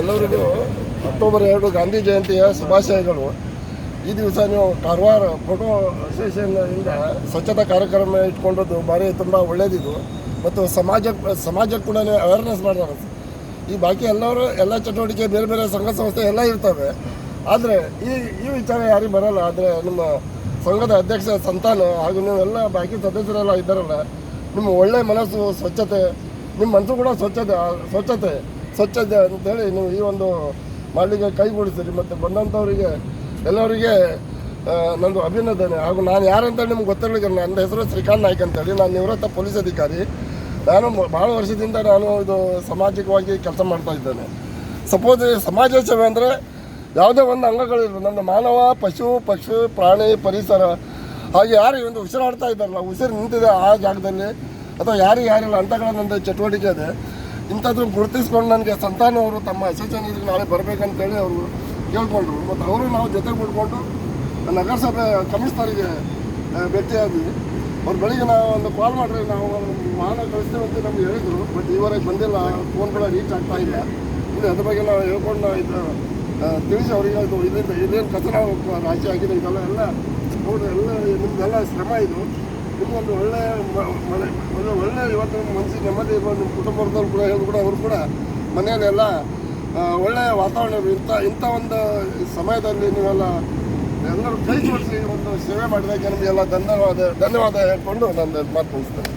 ಎಲ್ಲರಿಗೂ ಅಕ್ಟೋಬರ್ ಎರಡು ಗಾಂಧಿ ಜಯಂತಿಯ ಶುಭಾಶಯಗಳು. ಈ ದಿವಸ ನೀವು ಕಾರವಾರ ಫೋಟೋ ಅಸೋಸಿಯೇಷನ್ನಿಂದ ಸ್ವಚ್ಛತಾ ಕಾರ್ಯಕ್ರಮ ಇಟ್ಕೊಂಡದ್ದು ಭಾರಿ ತುಂಬ ಒಳ್ಳೆಯದಿದು ಮತ್ತು ಸಮಾಜ ಸಮಾಜಕ್ಕೆ ಕೂಡ ಅವೇರ್ನೆಸ್ ಮಾಡ್ತಾರೆ. ಈ ಬಾಕಿ ಎಲ್ಲರೂ ಎಲ್ಲ ಚಟುವಟಿಕೆ ಬೇರೆ ಬೇರೆ ಸಂಘ ಸಂಸ್ಥೆ ಎಲ್ಲ ಇರ್ತವೆ. ಆದರೆ ಈ ಈ ವಿಚಾರ ಯಾರಿಗೂ ಬರಲ್ಲ. ಆದರೆ ನಿಮ್ಮ ಸಂಘದ ಅಧ್ಯಕ್ಷ ಸಂತಾನ ಹಾಗೂ ನೀವೆಲ್ಲ ಬಾಕಿ ಸದಸ್ಯರೆಲ್ಲ ಇದ್ದಾರಲ್ಲ, ನಿಮ್ಮ ಒಳ್ಳೆ ಮನಸ್ಸು, ಸ್ವಚ್ಛತೆ, ನಿಮ್ಮ ಮನಸ್ಸು ಕೂಡ ಸ್ವಚ್ಛತೆ ಸ್ವಚ್ಛತೆ. ಸ್ವಚ್ಛತೆ ಅಂತೇಳಿ ನೀವು ಈ ಒಂದು ಮಾಡಲಿಕ್ಕೆ ಕೈಗೂಡಿಸಿರಿ. ಮತ್ತು ಬಂದಂಥವರಿಗೆ ಎಲ್ಲರಿಗೆ ನಂದು ಅಭಿನಂದನೆ. ಹಾಗೂ ನಾನು ಯಾರಂತ ನಿಮ್ಗೆ ಗೊತ್ತಿರಲಿಕ್ಕೆ ನನ್ನ ಹೆಸರು ಶ್ರೀಕಾಂತ್ ನಾಯ್ಕ ಅಂತೇಳಿ ನಾನು ನಿವೃತ್ತ ಪೊಲೀಸ್ ಅಧಿಕಾರಿ. ನಾನು ಭಾಳ ವರ್ಷದಿಂದ ನಾನು ಇದು ಸಾಮಾಜಿಕವಾಗಿ ಕೆಲಸ ಮಾಡ್ತಾ ಇದ್ದೇನೆ. ಸಪೋಸ್ ಸಮಾಜ ಸೇವೆ ಅಂದರೆ ಯಾವುದೇ ಒಂದು ಅಂಗಗಳಿಲ್ಲ. ನನ್ನ ಮಾನವ, ಪಶು, ಪಕ್ಷಿ, ಪ್ರಾಣಿ, ಪರಿಸರ, ಹಾಗೆ ಯಾರು ಒಂದು ಉಸಿರಾಡ್ತಾ ಇದ್ದಾರಲ್ಲ, ಉಸಿರು ನಿಂತಿದೆ ಆ ಜಾಗದಲ್ಲಿ, ಅಥವಾ ಯಾರಿಗೆ ಯಾರಿಲ್ಲ ಅಂತಗಳ ನನ್ನದು ಚಟುವಟಿಕೆ ಇದೆ. ಇಂಥದ್ದು ಗುರುತಿಸ್ಕೊಂಡು ನನಗೆ ಸಂತಾನ ಅವರು ತಮ್ಮ ಅಸೋಸಿಯೇಷನ್ ನಾಳೆ ಬರಬೇಕಂತೇಳಿ ಅವರು ಕೇಳ್ಕೊಂಡ್ರು. ಮತ್ತು ಅವರು ನಾವು ಜೊತೆ ಬಿಟ್ಕೊಂಡು ನಗರಸಭೆ ಕಮಿಷನರಿಗೆ ಭೇಟಿಯಾದ್ವಿ. ಅವ್ರ ಬೆಳಿಗ್ಗೆ ನಾವು ಒಂದು ಕಾಲ್ ಮಾಡಿರಿ ನಾವು ವಾಹನ ಕಳಿಸ್ತೇವೆ ಅಂತ ನಮ್ಗೆ ಹೇಳಿದರು. ಬಟ್ ಈವರೆಗೆ ಬಂದಿಲ್ಲ ಫೋನ್ ಕೂಡ ರೀಚ್ ಆಗ್ತಾ ಇಲ್ಲ. ಇದು ಅದ್ರ ಬಗ್ಗೆ ನಾವು ಹೇಳ್ಕೊಂಡು ಇದು ತಿಳಿಸಿ ಅವರಿಗೆ ಇದು, ಇದರಿಂದ ಇದೇನು ಕಸ ರಾಶಿ ಆಗಿದೆ, ಇದೆಲ್ಲ, ಎಲ್ಲ ಎಲ್ಲ, ನಿಮ್ದೆಲ್ಲ ಶ್ರಮ ಇದು. ನಿಮ್ಗೊಂದು ಒಳ್ಳೆಯ ಮಳೆ ಒಂದು ಒಳ್ಳೆ ಒಳ್ಳೆ ಇವತ್ತು ನಿಮ್ಮ ಮನಸ್ಸಿಗೆ ನೆಮ್ಮದಿ ನಿಮ್ಮ ಕುಟುಂಬದವ್ರು ಕೂಡ ಹೇಳಿದ್ರು ಕೂಡ ಅವರು ಕೂಡ ಮನೆಯಲ್ಲೆಲ್ಲ ಒಳ್ಳೆಯ ವಾತಾವರಣ. ಇಂಥ ಇಂಥ ಒಂದು ಸಮಯದಲ್ಲಿ ನೀವೆಲ್ಲ ಎಲ್ಲರೂ ಕೈ ಜೋಡಿಸಿ ಒಂದು ಸೇವೆ ಮಾಡಿದಾಗ ನಿಮಗೆಲ್ಲ ಧನ್ಯವಾದ ಧನ್ಯವಾದ ಹೇಳ್ಕೊಂಡು ನಾನು ಮಾತು ಮುಗಿಸ್ತೇನೆ